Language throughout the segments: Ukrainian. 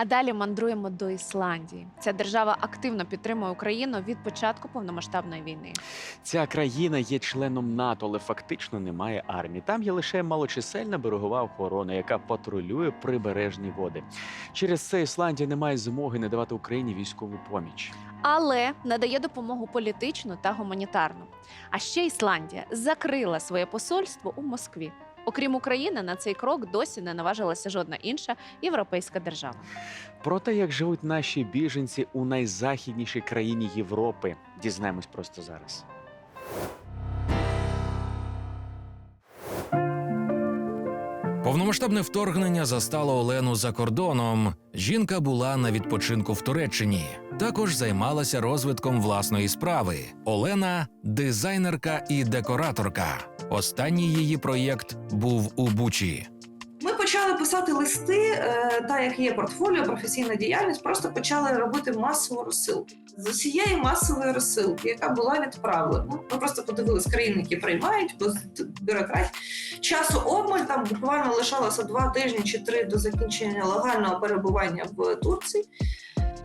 А далі мандруємо до Ісландії. Ця держава активно підтримує Україну від початку повномасштабної війни. Ця країна є членом НАТО, але фактично немає армії. Там є лише малочисельна берегова охорона, яка патрулює прибережні води. Через це Ісландія не має змоги надавати Україні військову поміч. але надає допомогу політичну та гуманітарну. А ще Ісландія закрила своє посольство у Москві. Окрім України, на цей крок досі не наважилася жодна інша європейська держава. Про те, як живуть наші біженці у найзахіднішій країні Європи, дізнаємось просто зараз. Повномасштабне вторгнення застало Олену за кордоном. Жінка була на відпочинку в Туреччині. Також займалася розвитком власної справи. Олена дизайнерка і декораторка. Останній її проєкт був у Бучі. Почали писати листи, е, так як є портфоліо, професійна діяльність, просто почали робити масову розсилку. З усієї масової розсилки, яка була відправлена. Ми просто подивилися країни, які приймають, бо з бюрократії. Часу обмаль там буквально лишалося два тижні чи три до закінчення легального перебування в Турції.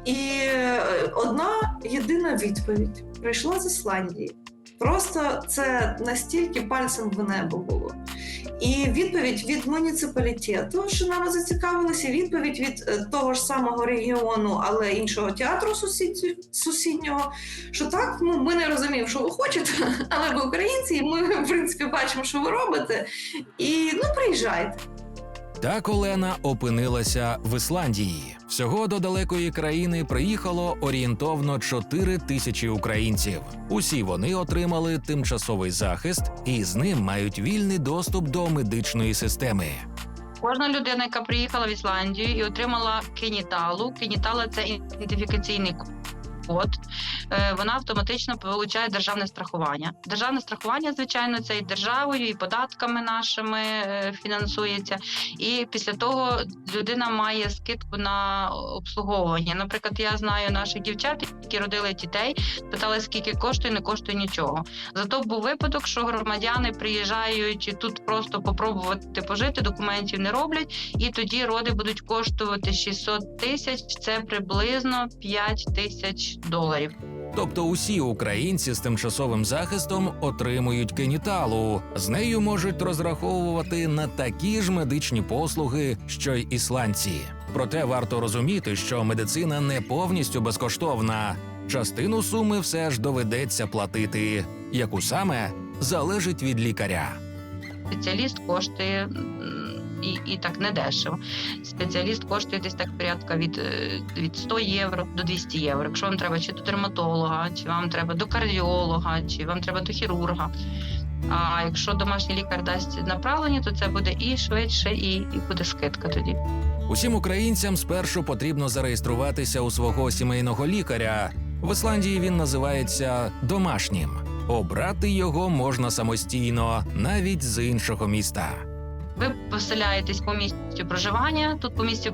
І е, одна єдина відповідь прийшла з Ісландії. Просто це настільки пальцем в небо було. І відповідь від муніципалітету, що нами зацікавилися, відповідь від е, того ж самого регіону, але іншого театру сусід, сусіднього. Що так, ну ми не розуміємо, що ви хочете, але ви українці, і ми в принципі бачимо, що ви робите. І ну приїжджайте. Так Олена опинилася в Ісландії. Всього до далекої країни приїхало орієнтовно 4 тисячі українців. Усі вони отримали тимчасовий захист і з ним мають вільний доступ до медичної системи. Кожна людина, яка приїхала в Ісландію і отримала кеніталу, кенітала це ідентифікаційний код. е, Вона автоматично отримує державне страхування. Державне страхування, звичайно, це і державою, і податками нашими е, фінансується. І після того людина має скидку на обслуговування. Наприклад, я знаю наших дівчат, які родили дітей, питали, скільки коштує, не коштує нічого. Зато був випадок, що громадяни приїжджають тут просто попробувати пожити, документів не роблять, і тоді роди будуть коштувати 600 тисяч. Це приблизно 5 тисяч доларів. Тобто усі українці з тимчасовим захистом отримують кеніталу. З нею можуть розраховувати на такі ж медичні послуги, що й ісландці. Проте варто розуміти, що медицина не повністю безкоштовна. Частину суми все ж доведеться платити. Яку саме залежить від лікаря. Спеціаліст коштує і, і так не дешево. Спеціаліст коштує десь так порядка від, е, від 100 євро до 200 євро. Якщо вам треба чи до дерматолога, чи вам треба до кардіолога, чи вам треба до хірурга. А якщо домашній лікар дасть направлення, то це буде і швидше, і, і буде скидка тоді. Усім українцям спершу потрібно зареєструватися у свого сімейного лікаря. В Ісландії він називається домашнім. Обрати його можна самостійно, навіть з іншого міста. Ви поселяєтесь по місцю проживання. Тут по місцю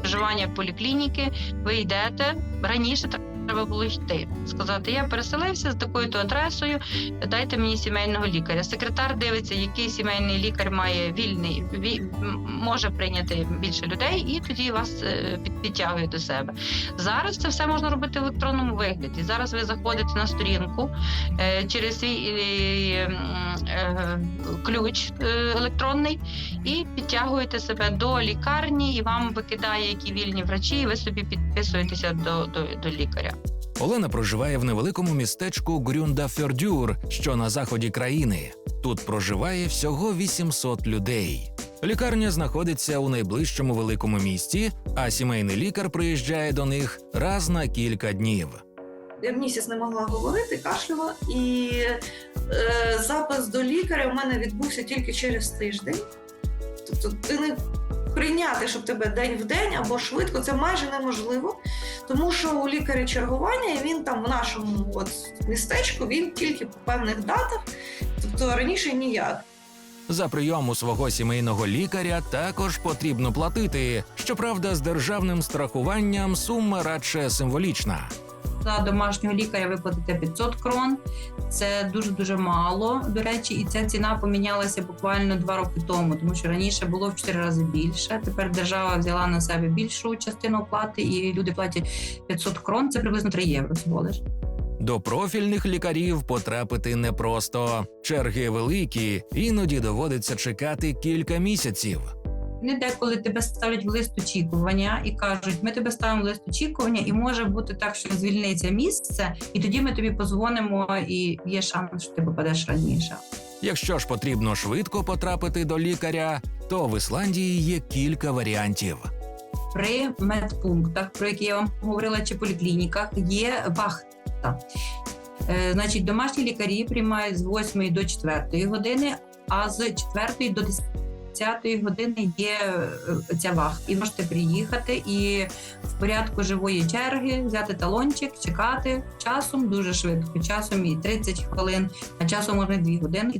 проживання поліклініки. Ви йдете раніше. Треба було йти, сказати, я переселився з такою-то адресою. Дайте мені сімейного лікаря. Секретар дивиться, який сімейний лікар має вільний, ві, може прийняти більше людей, і тоді вас е, під- підтягує до себе. Зараз це все можна робити в електронному вигляді. Зараз ви заходите на сторінку е, через свій е, ключ електронний і підтягуєте себе до лікарні, і вам викидає які вільні врачі, і ви собі підписуєтеся до, до, до лікаря. Олена проживає в невеликому містечку Грюнда-Фьордюр, що на заході країни. Тут проживає всього 800 людей. Лікарня знаходиться у найближчому великому місті, а сімейний лікар приїжджає до них раз на кілька днів. Я в місяць не могла говорити, кашляла, і е, запис до лікаря у мене відбувся тільки через тиждень. Тобто, ти не прийняти, щоб тебе день в день або швидко, це майже неможливо, тому що у лікаря чергування, він там в нашому от, містечку він тільки по певних датах, тобто раніше ніяк. За прийом у свого сімейного лікаря також потрібно платити. Щоправда, з державним страхуванням сума радше символічна. За домашнього лікаря ви платите 500 крон. Це дуже дуже мало. До речі, і ця ціна помінялася буквально два роки тому, тому що раніше було в 4 рази більше. Тепер держава взяла на себе більшу частину оплати, і люди платять 500 крон. Це приблизно 3 євро всього. До профільних лікарів потрапити непросто. Черги великі, іноді доводиться чекати кілька місяців. Вони деколи тебе ставлять в лист очікування і кажуть: ми тебе ставимо в лист очікування, і може бути так, що звільниться місце, і тоді ми тобі позвонимо, і є шанс, що ти попадеш раніше. Якщо ж потрібно швидко потрапити до лікаря, то в Ісландії є кілька варіантів. При медпунктах, про які я вам говорила, чи поліклініках, є вахта. Е, значить, домашні лікарі приймають з 8 до 4 години, а з 4 до 10 години є е, ця вахта. І можете приїхати і в порядку живої черги взяти талончик, чекати часом дуже швидко. Часом і 30 хвилин, а часом можна 2 години.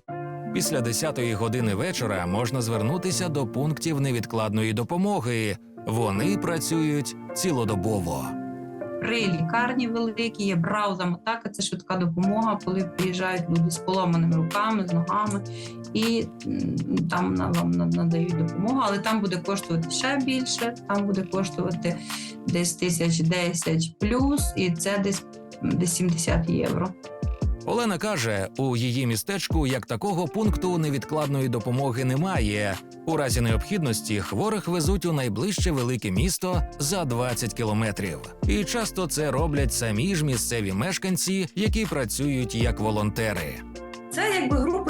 Після 10-ї години вечора можна звернутися до пунктів невідкладної допомоги. Вони працюють цілодобово. При лікарні великій є брауза мотака, це швидка допомога, коли приїжджають люди з поломаними руками, з ногами, і там вам надають допомогу, але там буде коштувати ще більше, там буде коштувати десь тисяч 10 плюс, і це десь, десь 70 євро. Олена каже, у її містечку як такого пункту невідкладної допомоги немає. У разі необхідності хворих везуть у найближче велике місто за 20 кілометрів. І часто це роблять самі ж місцеві мешканці, які працюють як волонтери.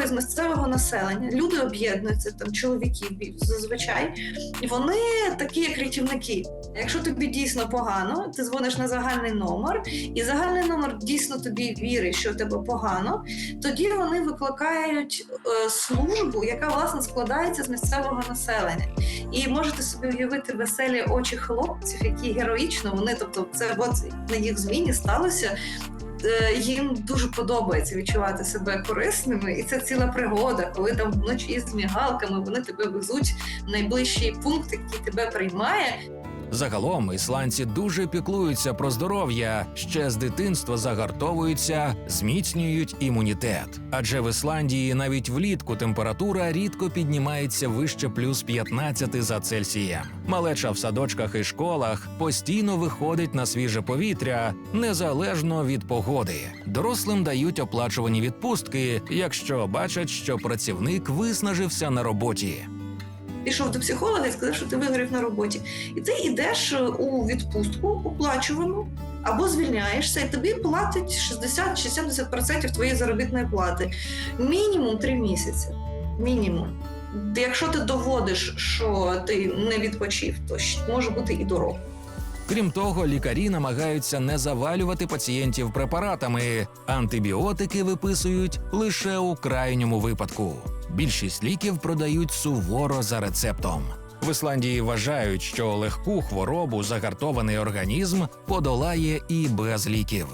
Із місцевого населення. Люди об'єднуються, там чоловіки зазвичай, і вони такі, як рятівники. Якщо тобі дійсно погано, ти дзвониш на загальний номер, і загальний номер дійсно тобі вірить, що тебе погано. Тоді вони викликають е, службу, яка власне складається з місцевого населення. І можете собі уявити веселі очі хлопців, які героїчно вони, тобто, це от на їх зміні сталося. Е, Їм дуже подобається відчувати себе корисними, і це ціла пригода, коли там вночі з мігалками вони тебе везуть в найближчий пункт, який тебе приймає, Загалом ісландці дуже піклуються про здоров'я, ще з дитинства загартовуються, зміцнюють імунітет. Адже в Ісландії навіть влітку температура рідко піднімається вище плюс 15 за Цельсієм. Малеча в садочках і школах постійно виходить на свіже повітря незалежно від погоди. Дорослим дають оплачувані відпустки, якщо бачать, що працівник виснажився на роботі. Пішов до психолога і сказав, що ти вигорів на роботі. І ти йдеш е, у відпустку оплачувану або звільняєшся, і тобі платять 60 чи 70% твоєї заробітної плати. Мінімум 3 місяці. Мінімум. Якщо ти доводиш, що ти не відпочив, то може бути і до року. Крім того, лікарі намагаються не завалювати пацієнтів препаратами. Антибіотики виписують лише у крайньому випадку. Більшість ліків продають суворо за рецептом. В Ісландії вважають, що легку хворобу загартований організм подолає і без ліків.